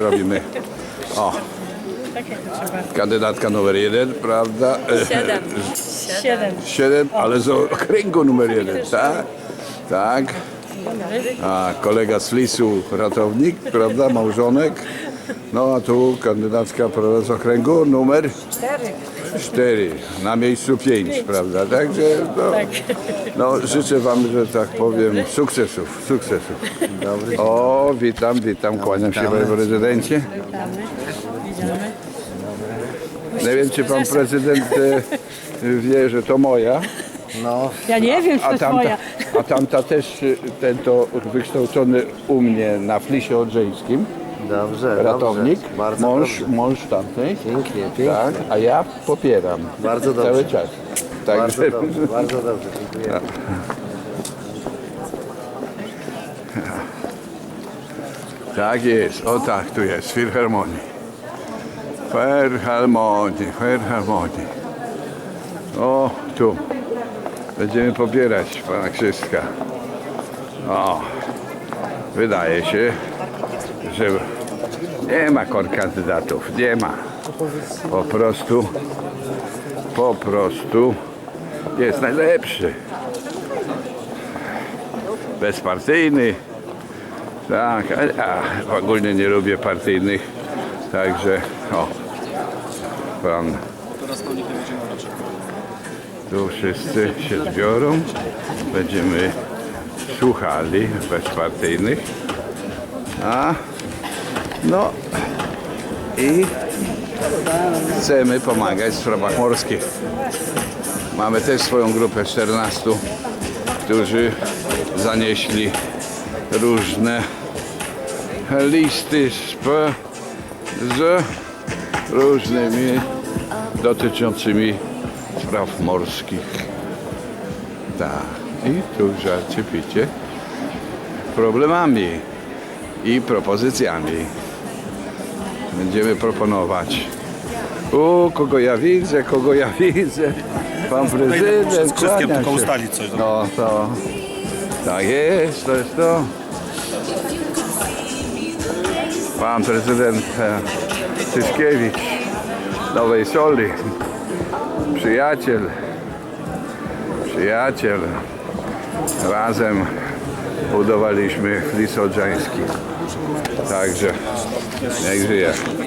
Robimy. O, kandydatka numer jeden, prawda? Siedem. Siedem. Siedem, ale z okręgu numer jeden, tak? Tak. A kolega z Lisu, ratownik, prawda, małżonek. No a tu kandydatka prawda, z okręgu numer cztery, na miejscu pięć, prawda? Także no, no, życzę Wam, że tak powiem, sukcesów, sukcesów. O, witam, witam, kłaniam się Panie Prezydencie. Nie wiem, czy Pan Prezydent e, wie, że to moja. No, Ja nie wiem, czy to A jest tamta, moja. a tamta też, y, ten to wykształcony u mnie na Flisie Odrzeńskim, dobrze, ratownik, dobrze. Bardzo mąż, dobrze. mąż tamtej. Pięknie, pięknie. Tak, a ja popieram. Bardzo dobrze. Cały czas. Bardzo Także, dobrze, bardzo dobrze, dziękuję. tak jest, o tak, tu jest, Filharmonii. Filharmonii, Filharmonii. O, tu. Będziemy popierać pana Krzyska. O, wydaje się, że nie ma kontrkandydatów, nie ma. Po prostu, po prostu jest najlepszy. Bezpartyjny. Tak, a ogólnie nie lubię partyjnych, także o, pan tu wszyscy się zbiorą. Będziemy słuchali bezpartyjnych. A no i chcemy pomagać w sprawach morskich. Mamy też swoją grupę 14, którzy zanieśli różne listy z, z różnymi dotyczącymi spraw morskich. Tak. I tu żarcie picie problemami i propozycjami. Będziemy proponować. U, kogo ja widzę, kogo ja widzę. Pan prezydent. Kłania tylko ustalić coś. No to. Tak jest, to jest to. Pan prezydent e, Tyszkiewicz Nowej Soli. Przyjaciel. Przyjaciel. Razem budowaliśmy Lis Odrzański. Także niech żyje.